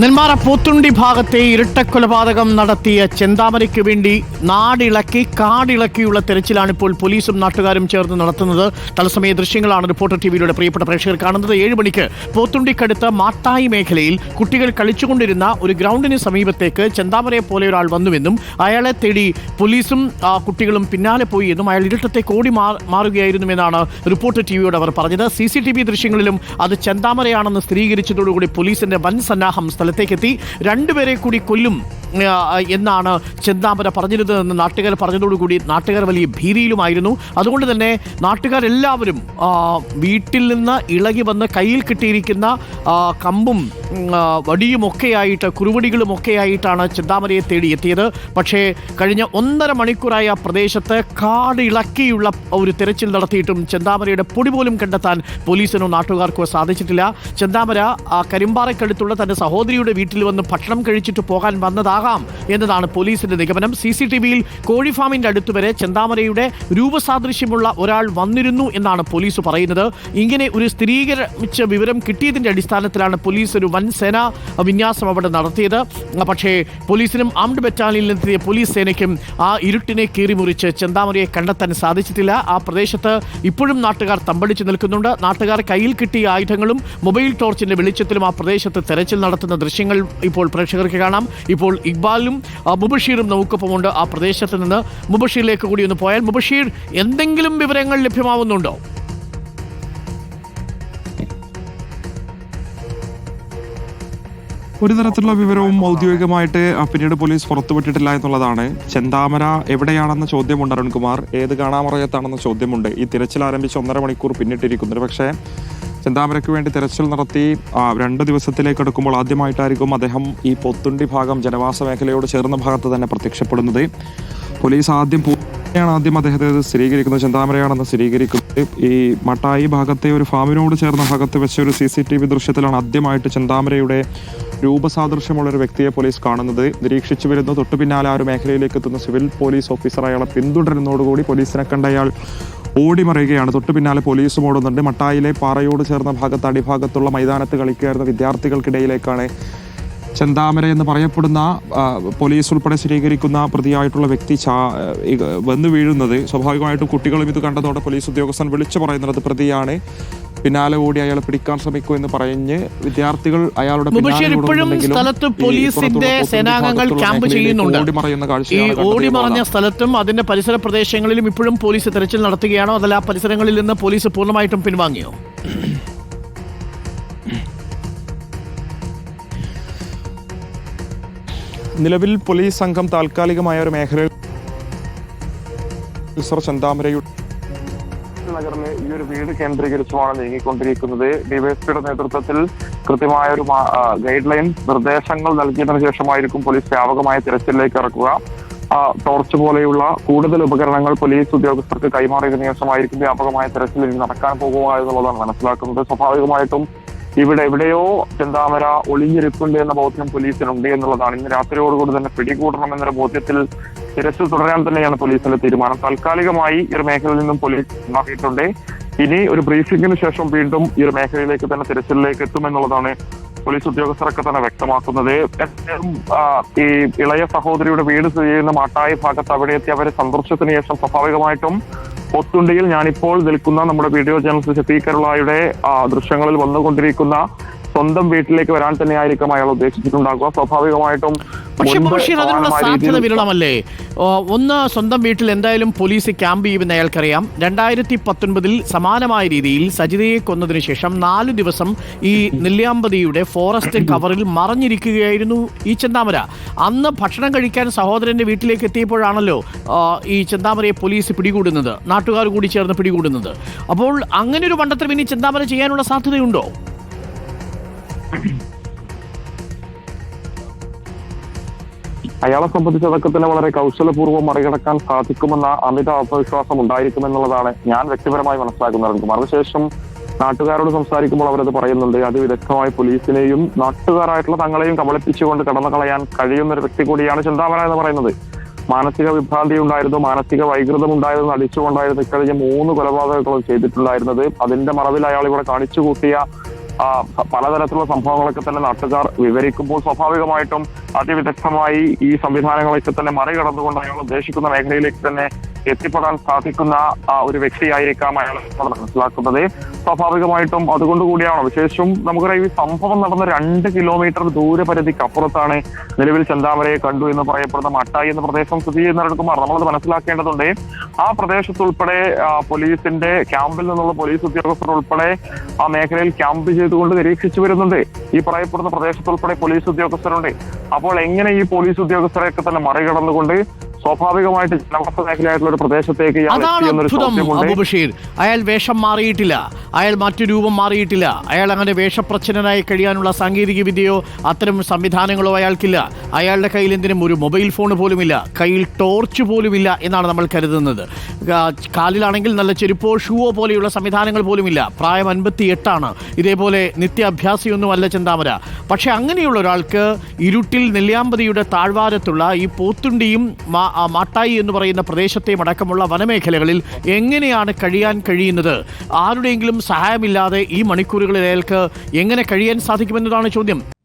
നെന്മാറ പോത്തുണ്ടി ഭാഗത്തെ ഇരട്ടക്കൊലപാതകം നടത്തിയ ചെന്താമരയ്ക്ക് വേണ്ടി നാടിളക്കി കാടിളക്കിയുള്ള തെരച്ചിലാണ് ഇപ്പോൾ പോലീസും നാട്ടുകാരും ചേർന്ന് നടത്തുന്നത്. തത്സമയ ദൃശ്യങ്ങളാണ് റിപ്പോർട്ടർ ടിവിയിലൂടെ പ്രിയപ്പെട്ട പ്രേക്ഷകർ കാണുന്നത്. ഏഴ് മണിക്ക് പോത്തുണ്ടിക്കടുത്ത മാട്ടായി മേഖലയിൽ കുട്ടികൾ കളിച്ചുകൊണ്ടിരുന്ന ഒരു ഗ്രൗണ്ടിന് സമീപത്തേക്ക് ചെന്താമരയെ പോലെ ഒരാൾ വന്നുവെന്നും അയാളെ തേടി പോലീസും കുട്ടികളും പിന്നാലെ പോയി എന്നും അയാൾ ഇരട്ടത്തെ ഓടി മാറുകയായിരുന്നുവെന്നാണ് റിപ്പോർട്ടർ ടിവിയോട് അവർ പറഞ്ഞത്. സി സി ടി വി ദൃശ്യങ്ങളിലും അത് ചെന്താമരയാണെന്ന് സ്ഥിരീകരിച്ചതോടുകൂടി പോലീസിന്റെ വൻ സന്നാഹം സ്ഥലത്തേക്കെത്തി. രണ്ടുപേരെ കൂടി കൊല്ലും എന്നാണ് ചെന്താമര പറഞ്ഞിരുന്നതെന്ന് നാട്ടുകാർ പറഞ്ഞതോടുകൂടി നാട്ടുകാർ വലിയ ഭീതിയിലുമായിരുന്നു. അതുകൊണ്ട് തന്നെ നാട്ടുകാരെല്ലാവരും വീട്ടിൽ നിന്ന് ഇളകി വന്ന് കയ്യിൽ കിട്ടിയിരിക്കുന്ന കമ്പും വടിയുമൊക്കെയായിട്ട് കുറുവടികളുമൊക്കെയായിട്ടാണ് ചിന്താമരയെ തേടി എത്തിയത് പക്ഷേ കഴിഞ്ഞ ഒന്നര മണിക്കൂറായ ആ പ്രദേശത്ത് കാടിളക്കിയുള്ള ഒരു തിരച്ചിൽ നടത്തിയിട്ടും ചെന്താമരയുടെ പൊടി പോലും കണ്ടെത്താൻ പോലീസിനോ നാട്ടുകാർക്കോ സാധിച്ചിട്ടില്ല. ചെന്താമര കരിമ്പാറയ്ക്കടുത്തുള്ള തന്റെ സഹോദരിയുടെ വീട്ടിൽ വന്ന് ഭക്ഷണം കഴിച്ചിട്ട് പോകാൻ വന്നതാകാം എന്നതാണ് പോലീസിന്റെ നിഗമനം. സി സി ടി വിയിൽ കോഴിഫാമിന്റെ അടുത്ത് വരെ ചെന്താമരയുടെ രൂപസാദൃശ്യമുള്ള ഒരാൾ വന്നിരുന്നു എന്നാണ് പോലീസ് പറയുന്നത്. ഇങ്ങനെ ഒരു സ്ഥിരീകരിച്ച വിവരം കിട്ടിയതിന്റെ അടിസ്ഥാനത്തിലാണ് പോലീസ് ഒരു വൻ സേനാ വിന്യാസം അവിടെ നടത്തിയത്. പക്ഷേ പോലീസിനും ആംഡ് ബറ്റാലിയനിൽ ബറ്റാലിയനിലെത്തിയ പോലീസ് സേനയ്ക്കും ആ ഇരുട്ടിനെ കീറിമുറിച്ച് ചെന്താമരയെ കണ്ടെത്താൻ സാധിച്ചിട്ടില്ല. ആ പ്രദേശത്ത് ഇപ്പോഴും നാട്ടുകാർ തമ്പടിച്ചു നിൽക്കുന്നുണ്ട്. നാട്ടുകാർ കയ്യിൽ കിട്ടിയ ആയുധങ്ങളും മൊബൈൽ ടോർച്ചിന്റെ വെളിച്ചത്തിലും ആ പ്രദേശത്ത് തെരച്ചിൽ നടത്തുന്ന ദൃശ്യങ്ങൾ ഇപ്പോൾ പ്രേക്ഷകർക്ക് കാണാം. ഇപ്പോൾ ഇക്ബാലും മുബഷീറും നമുക്കൊപ്പമുണ്ട് ആ പ്രദേശത്ത് നിന്ന്. മുബഷീറിലേക്ക് കൂടി ഒന്ന് പോയാൽ മുബഷീർ എന്തെങ്കിലും വിവരങ്ങൾ ലഭ്യമാവുന്നുണ്ടോ? ഒരു തരത്തിലുള്ള വിവരവും ഔദ്യോഗികമായിട്ട് പിന്നീട് പോലീസ് പുറത്തുവിട്ടിട്ടില്ല എന്നുള്ളതാണ്. ചെന്താമര എവിടെയാണെന്ന ചോദ്യമുണ്ട് അരുൺകുമാർ. ഏത് കാണാമറയത്താണെന്ന ചോദ്യമുണ്ട്. ഈ തിരച്ചിൽ ആരംഭിച്ച് ഒന്നര മണിക്കൂർ പിന്നിട്ടിരിക്കുന്നു. പക്ഷേ ചെന്താമരയ്ക്ക് വേണ്ടി തിരച്ചിൽ നടത്തി രണ്ട് ദിവസത്തിലേക്ക് എടുക്കുമ്പോൾ ആദ്യമായിട്ടായിരിക്കും അദ്ദേഹം ഈ പൊത്തുണ്ടി ഭാഗം ജനവാസ മേഖലയോട് ചേർന്ന ഭാഗത്ത് തന്നെ പ്രത്യക്ഷപ്പെടുന്നത്. പോലീസ് ആദ്യം പൂർണയാണ് ആദ്യം അദ്ദേഹത്തെ സ്ഥിരീകരിക്കുന്നത്. ചെന്താമരയാണെന്ന് സ്ഥിരീകരിക്കുന്നത്. ഈ മട്ടായി ഭാഗത്തെ ഒരു ഫാമിനോട് ചേർന്ന ഭാഗത്ത് വെച്ച ഒരു സി സി ടി വി ദൃശ്യത്തിലാണ് ആദ്യമായിട്ട് ചെന്താമരയുടെ രൂപസാദൃശ്യമുള്ള ഒരു വ്യക്തിയെ പോലീസ് കാണുന്നത്. നിരീക്ഷിച്ചു വരുന്നു. തൊട്ടു പിന്നാലെ ആ ഒരു മേഖലയിലേക്ക് എത്തുന്ന സിവിൽ പോലീസ് ഓഫീസർ അയാളെ പിന്തുടരുന്നതോടുകൂടി പോലീസിനെ കണ്ട അയാൾ ഓടി മറിയുകയാണ് തൊട്ടു പിന്നാലെ പോലീസും ഓടുന്നുണ്ട്. മട്ടായിലെ പാറയോട് ചേർന്ന ഭാഗത്ത് അടിഭാഗത്തുള്ള മൈതാനത്ത് കളിക്കുകയായിരുന്ന വിദ്യാർത്ഥികൾക്കിടയിലേക്കാണ് ചെന്താമര എന്ന് പറയപ്പെടുന്ന പോലീസ് ഉൾപ്പെടെ സ്ഥിരീകരിക്കുന്ന പ്രതിയായിട്ടുള്ള വ്യക്തി ചാ വന്നു വീഴുന്നത്. സ്വാഭാവികമായിട്ടും കുട്ടികളും ഇത് കണ്ടതോടെ പോലീസ് ഉദ്യോഗസ്ഥൻ വിളിച്ചു പറയുന്നത് പ്രതിയാണ്. പിന്നാലെ ഓടി അയാളെ പിടിക്കാൻ ശ്രമിക്കൂ എന്ന് പറഞ്ഞ് വിദ്യാർത്ഥികൾ അയാളുടെ ഇപ്പോഴും സ്ഥലത്ത് പോലീസിന്റെ സേനാംഗങ്ങൾ ക്യാമ്പ് ചെയ്യുന്നുണ്ട്. ഓടി മറഞ്ഞ സ്ഥലത്തും അതിന്റെ പരിസര പ്രദേശങ്ങളിലും ഇപ്പോഴും പോലീസ് തെരച്ചിൽ നടത്തുകയാണോ? അതല്ല ആ പരിസരങ്ങളിൽ നിന്ന് പോലീസ് പൂർണമായിട്ടും പിൻവാങ്ങിയോ? നിലവിൽ പോലീസ് സംഘം താൽക്കാലികമായ ഒരു മേഖലയിൽ ചെന്താമരയുടെ നഗറിലെ ഈ ഒരു വീട് കേന്ദ്രീകരിച്ചുമാണ് നീങ്ങിക്കൊണ്ടിരിക്കുന്നത്. ഡിവൈഎസ്പിയുടെ നേതൃത്വത്തിൽ കൃത്യമായ ഒരു ഗൈഡ് ലൈൻ നിർദ്ദേശങ്ങൾ നൽകിയതിനു ശേഷമായിരിക്കും പോലീസ് വ്യാപകമായ തിരച്ചിലേക്ക് ഇറക്കുക. ടോർച്ച് പോലെയുള്ള കൂടുതൽ ഉപകരണങ്ങൾ പോലീസ് ഉദ്യോഗസ്ഥർക്ക് കൈമാറിയതിനു ശേഷമായിരിക്കും വ്യാപകമായ തിരച്ചിൽ നടക്കാൻ പോകുക എന്നുള്ളതാണ് മനസ്സിലാക്കുന്നത്. സ്വാഭാവികമായിട്ടും ഇവിടെ എവിടെയോ ചെന്താമര ഒളിഞ്ഞിരിപ്പുണ്ട് എന്ന ബോധ്യം പോലീസിനുണ്ട് എന്നുള്ളതാണ്. ഇന്ന് രാത്രിയോടുകൂടി തന്നെ പിടികൂടണം എന്നൊരു ബോധ്യത്തിൽ തിരച്ചിൽ തുടരാൻ തന്നെയാണ് പോലീസിന്റെ തീരുമാനം. താൽക്കാലികമായി ഈ ഒരു മേഖലയിൽ നിന്നും പോലീസ് മാറിയിട്ടുണ്ട് ഇനി ഒരു ബ്രീഫിംഗിന് ശേഷം വീണ്ടും ഈ ഒരു മേഖലയിലേക്ക് തന്നെ തിരച്ചിലിലേക്ക് എത്തുമെന്നുള്ളതാണ് പോലീസ് ഉദ്യോഗസ്ഥരൊക്കെ തന്നെ വ്യക്തമാക്കുന്നത്. ഈ ഇളയ സഹോദരിയുടെ വീട് സ്ഥിതി ചെയ്യുന്ന മാട്ടായി ഭാഗത്ത് അവിടെ എത്തി അവരെ സന്ദർശത്തിന് ശേഷം സ്വാഭാവികമായിട്ടും പൊത്തുണ്ടിയിൽ ഞാനിപ്പോൾ നിൽക്കുന്ന നമ്മുടെ വീഡിയോ ജേർണലിസ്റ്റ് കരുളായുടെ ദൃശ്യങ്ങളിൽ വന്നുകൊണ്ടിരിക്കുന്ന സ്വന്തം വീട്ടിലേക്ക് വരാൻ തന്നെയായിരിക്കും അയാൾ ഉദ്ദേശിച്ചിട്ടുണ്ടാകുക സ്വാഭാവികമായിട്ടും പക്ഷെ മുബഷീർ അതിനുള്ള സാധ്യത വിരളമല്ലേ? ഒന്ന് സ്വന്തം വീട്ടിൽ എന്തായാലും പോലീസ് ക്യാമ്പ് ചെയ്യുമെന്ന് അയാൾക്കറിയാം. രണ്ടായിരത്തി പത്തൊൻപതിൽ സമാനമായ രീതിയിൽ സജിതയെ കൊന്നതിന് ശേഷം നാല് ദിവസം ഈ നെല്ലിയാമ്പതിയുടെ ഫോറസ്റ്റ് കവറിൽ മറഞ്ഞിരിക്കുകയായിരുന്നു ഈ ചെന്താമര. അന്ന് ഭക്ഷണം കഴിക്കാൻ സഹോദരന്റെ വീട്ടിലേക്ക് എത്തിയപ്പോഴാണല്ലോ ഈ ചെന്താമരയെ പോലീസ് പിടികൂടുന്നത് നാട്ടുകാർ കൂടി ചേർന്ന് പിടികൂടുന്നത്. അപ്പോൾ അങ്ങനെ ഒരു മണ്ടത്തരം ഇനി ചെന്താമര ചെയ്യാനുള്ള സാധ്യതയുണ്ടോ? അയാളെ സംബന്ധിച്ച് അതൊക്കെ തന്നെ വളരെ കൗശലപൂർവം മറികടക്കാൻ സാധിക്കുമെന്ന അമിത ആത്മവിശ്വാസം ഉണ്ടായിരിക്കുമെന്നുള്ളതാണ് ഞാൻ വ്യക്തിപരമായി മനസ്സിലാക്കുന്നത് കുമാർ അതിനുശേഷം നാട്ടുകാരോട് സംസാരിക്കുമ്പോൾ അവരത് പറയുന്നുണ്ട് അതിവിദഗ്ധമായി പോലീസിനെയും നാട്ടുകാരായിട്ടുള്ള തങ്ങളെയും കബളിപ്പിച്ചുകൊണ്ട് കടന്നു കളയാൻ കഴിയുന്ന ഒരു വ്യക്തി കൂടിയാണ് ചിന്താമര എന്ന് പറയുന്നത്. മാനസിക വിഭ്രാന്തി ഉണ്ടായിരുന്നു മാനസിക വൈകൃതം ഉണ്ടായിരുന്നു അടിച്ചുകൊണ്ടായിരുന്നു ഇക്കഴിഞ്ഞ മൂന്ന് കൊലപാതകങ്ങളും ചെയ്തിട്ടുണ്ടായിരുന്നത്. അതിന്റെ മറവിൽ അയാൾ ഇവിടെ കാണിച്ചു കൂട്ടിയ പലതരത്തിലുള്ള സംഭവങ്ങളൊക്കെ തന്നെ നാട്ടുകാർ വിവരിക്കുമ്പോൾ സ്വാഭാവികമായിട്ടും അതിവിദഗ്ധമായി ഈ സംവിധാനങ്ങളൊക്കെ തന്നെ മറികടന്നുകൊണ്ട് അയാൾ ഉദ്ദേശിക്കുന്ന മേഖലയിലേക്ക് തന്നെ എത്തിപ്പെടാൻ സാധിക്കുന്ന ഒരു വ്യക്തിയായിരിക്കാം അയാൾ നമ്മൾ മനസ്സിലാക്കുന്നത്. സ്വാഭാവികമായിട്ടും അതുകൊണ്ട് കൂടിയാണോ? വിശേഷം നമുക്കറിയാം ഈ സംഭവം നടന്ന രണ്ട് കിലോമീറ്റർ ദൂരപരിധിക്ക് അപ്പുറത്താണ് നിലവിൽ ചെന്താമരയെ കണ്ടു എന്ന് പറയപ്പെടുന്ന മട്ടായി എന്ന പ്രദേശം സ്ഥിതി ചെയ്യുന്ന അരുൺകുമാർ നമ്മളത് മനസ്സിലാക്കേണ്ടതുണ്ട്. ആ പ്രദേശത്തുൾപ്പെടെ പോലീസിന്റെ ക്യാമ്പിൽ നിന്നുള്ള പോലീസ് ഉദ്യോഗസ്ഥർ ഉൾപ്പെടെ ആ മേഖലയിൽ ക്യാമ്പ് ചെയ്തുകൊണ്ട് നിരീക്ഷിച്ചു വരുന്നുണ്ട്. ഈ പറയപ്പെടുന്ന പ്രദേശത്തുൾപ്പെടെ പോലീസ് ഉദ്യോഗസ്ഥരുണ്ട്. അപ്പോൾ എങ്ങനെ ഈ പോലീസ് ഉദ്യോഗസ്ഥരെയൊക്കെ തന്നെ മറികടന്നുകൊണ്ട് സ്വാഭാവികമായിട്ട് ജനവാസ മേഖലയായിട്ടുള്ള ഒരു പ്രദേശത്തേക്ക് ഇയാൾ അതാണ് എത്തി എന്നൊരു അത്ഭുതം ചോദ്യമുണ്ട്. ബഷീർ. അയാൾ വേഷം മാറിയിട്ടില്ല. അയാൾ മറ്റു രൂപം മാറിയിട്ടില്ല. അയാൾ അങ്ങനെ വേഷപ്രച്ഛനായി കഴിയാനുള്ള സാങ്കേതിക വിദ്യയോ അത്തരം സംവിധാനങ്ങളോ അയാൾക്കില്ല. അയാളുടെ കയ്യിൽ എന്തിനും ഒരു മൊബൈൽ ഫോൺ പോലുമില്ല. കയ്യിൽ ടോർച്ച് പോലുമില്ല എന്നാണ് നമ്മൾ കരുതുന്നത്. കാലിലാണെങ്കിൽ നല്ല ചെരുപ്പോ ഷൂവോ പോലെയുള്ള സംവിധാനങ്ങൾ പോലുമില്ല. പ്രായം അൻപത്തി എട്ടാണ് ഇതേപോലെ നിത്യാഭ്യാസിയൊന്നും അല്ല പക്ഷേ പക്ഷെ അങ്ങനെയുള്ള ഒരാൾക്ക് ഇരുട്ടിൽ നെല്ലിയാമ്പതിയുടെ താഴ്വാരത്തുള്ള ഈ പോത്തുണ്ടിയും മാട്ടായി എന്ന് പറയുന്ന പ്രദേശത്തെയും അടക്കമുള്ള വനമേഖലകളിൽ എങ്ങനെയാണ് കഴിയാൻ കഴിയുന്നത്? ആരുടെയെങ്കിലും സഹായമില്ലാതെ ഈ മണിക്കൂറുകളിൽ അയാൾക്ക് എങ്ങനെ കഴിയാൻ സാധിക്കുമെന്നതാണ് ചോദ്യം.